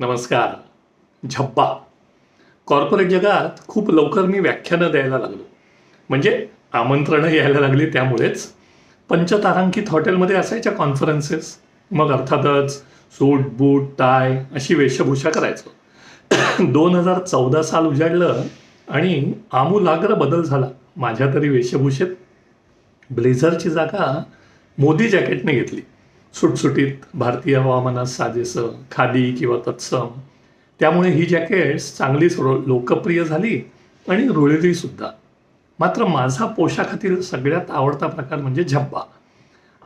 नमस्कार. झब्बा कॉर्पोरेट जगात खूप लवकर मी व्याख्यानं द्यायला लागलो. म्हणजे आमंत्रणं यायला लागली त्यामुळेच. पंचतारांकित हॉटेलमध्ये असायच्या कॉन्फरन्सेस मग अर्थातच सूट बूट टाय अशी वेशभूषा करायचो. दोन हजार चौदा साल उजाडलं आणि आमूलाग्र बदल झाला माझ्या तरी वेशभूषेत. ब्लेझरची जागा मोदी जॅकेटने घेतली. सुटसुटीत भारतीय हवामानात साजेसं खादी किंवा तत्सम. त्यामुळे ही जॅकेट्स चांगलीच रो लोकप्रिय झाली आणि रुळलीसुद्धा मात्र माझा पोशाखातील सगळ्यात आवडता प्रकार म्हणजे झब्बा.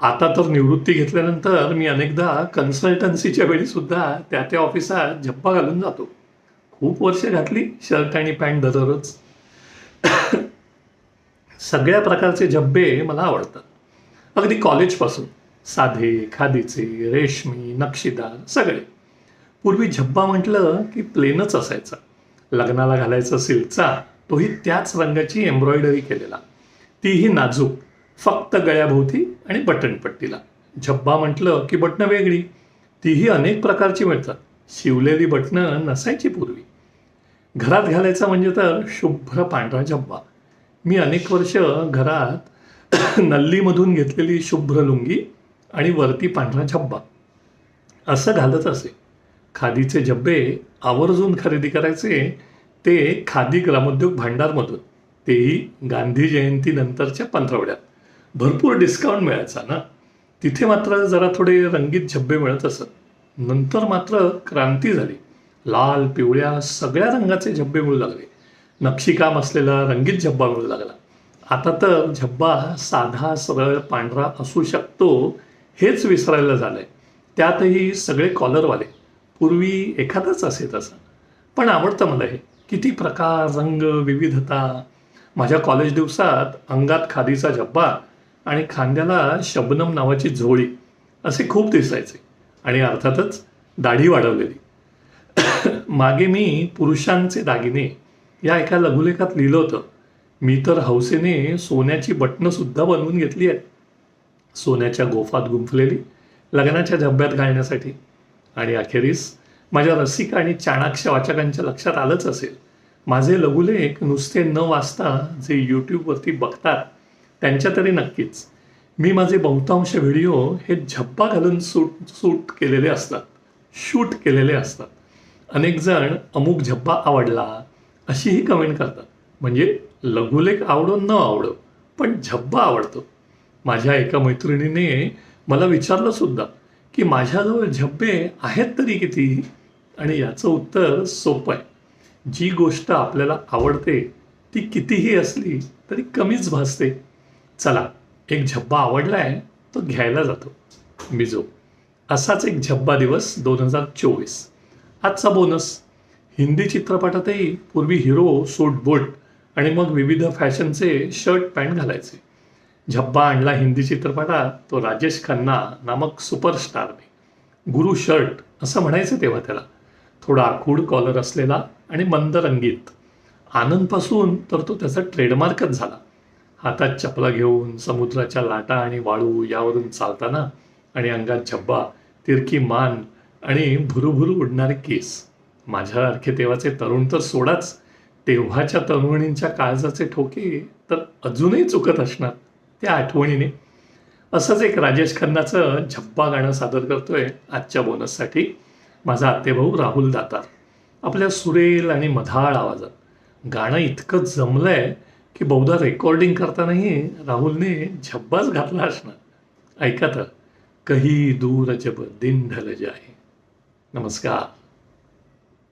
आता तर निवृत्ती घेतल्यानंतर मी अनेकदा कन्सल्टन्सीच्या वेळी सुद्धा त्या त्या ऑफिसात झब्बा घालून जातो. खूप वर्ष घातली शर्ट आणि पॅन्ट दररोज सगळ्या प्रकारचे झब्बे मला आवडतात. अगदी कॉलेजपासून साधे खादीचे रेशमी नक्षीदार सगळे. पूर्वी झब्बा म्हटलं की प्लेनच असायचा. लग्नाला घालायचा सिल्कचा तोही त्याच रंगाची एम्ब्रॉयडरी केलेला. तीही नाजूक फक्त गळ्याभोवती आणि बटणपट्टीला. झब्बा म्हटलं की बटणं वेगळी. तीही अनेक प्रकारची मिळतात. शिवलेली बटणं नसायची पूर्वी. घरात घालायचा म्हणजे तर शुभ्र पांढरा झब्बा. मी अनेक वर्ष घरात नल्लीमधून घेतलेली शुभ्र लुंगी आणि वरती पांढरा झब्बा असं घालत असे. खादीचे जब्बे आवर्जून खरेदी करायचे ते खादी ग्रामोद्योग भांडारमधून. तेही गांधी जयंतीनंतरच्या पंधरवड्यात. भरपूर डिस्काउंट मिळायचा ना? तिथे मात्र जरा थोडे रंगीत झब्बे मिळत असत. नंतर मात्र क्रांती झाली. लाल पिवळ्या सगळ्या रंगाचे झब्बे मिळू लागले. नक्षीकाम असलेला रंगीत झब्बा मिळू लागला. आता तर झब्बा साधा सरळ पांढरा असू शकतो हेच विसरायला झालंय. त्यातही सगळे कॉलरवाले. पूर्वी एखादंच असे तसं. पण आवडतं मला हे. किती प्रकार रंग विविधता. माझ्या कॉलेज दिवसात अंगात खादीचा झब्बा आणि खांद्याला शबनम नावाची झोळी असे खूप दिसायचे. आणि अर्थातच दाढी वाढवलेली. मागे मी पुरुषांचे दागिने या एका लघुलेखात लिहिलं होतं. मी तर हौसेने सोन्याची बटणंसुद्धा बनवून घेतली आहेत. सोन्याच्या गोफात गुंफलेली लग्नाच्या झब्ब्यात घालण्यासाठी. आणि अखेरीस माझ्या रसिक आणि चाणाक्ष वाचकांच्या लक्षात आलंच असेल माझे लघुलेख नुसते न वाचता जे यूट्यूबवरती बघतात त्यांच्या तरी नक्कीच. मी माझे बहुतांश व्हिडिओ हे झब्बा घालून सूट सूट केलेले असतात शूट केलेले असतात. अनेक जण अमुक झब्बा आवडला अशीही कमेंट करतात. म्हणजे लघुलेख आवडो न आवडो पण झब्बा आवडतो. माझ्या एका मैत्रिणीने मला विचारलं सुद्धा की माझ्याजवळ झब्बे आहेत तरी किती? आणि याचं उत्तर सोपं आहे. जी गोष्ट आपल्याला आवडते ती कितीही असली तरी कमीच भासते. चला एक झब्बा आवडलाय तो घ्यायला जातो. मिजो असाच एक झब्बा दिवस दोन हजार चोवीस. आजचा बोनस. हिंदी चित्रपटातही पूर्वी हिरो सूट बूट आणि मग विविध फॅशनचे शर्ट पॅन्ट घालायचे. झब्बा आणला हिंदी चित्रपटात तो राजेश खन्ना नामक सुपरस्टारने गुरु शर्ट असं म्हणायचं तेव्हा त्याला. थोडा आखूड कॉलर असलेला आणि मंद रंगीत. आनंदपासून तर तो त्याचा ट्रेडमार्कच झाला. हातात चपला घेऊन समुद्राच्या लाटा आणि वाळू यावरून चालताना आणि अंगात झब्बा तिरकी मान आणि भुरुभुरू उडणारे केस. माझ्यासारखे तेव्हाचे तरुण तर सोडाच. तेव्हाच्या तरुणींच्या काळजाचे ठोके तर अजूनही चुकत असणार. त्या आठवणीने असंच एक राजेश खन्नाचं झप्पा गाणं सादर करतोय आजच्या बोनससाठी. माझा आतेभाऊ राहुल दातार. आपल्या सुरेल आणि मधाळ आवाजात. गाणं इतकं जमलंय की बहुधा रेकॉर्डिंग करतानाही राहुलने झब्बाच घातला असणार. ऐका तर कही दूर जब दिन ढल जाय नमस्कार.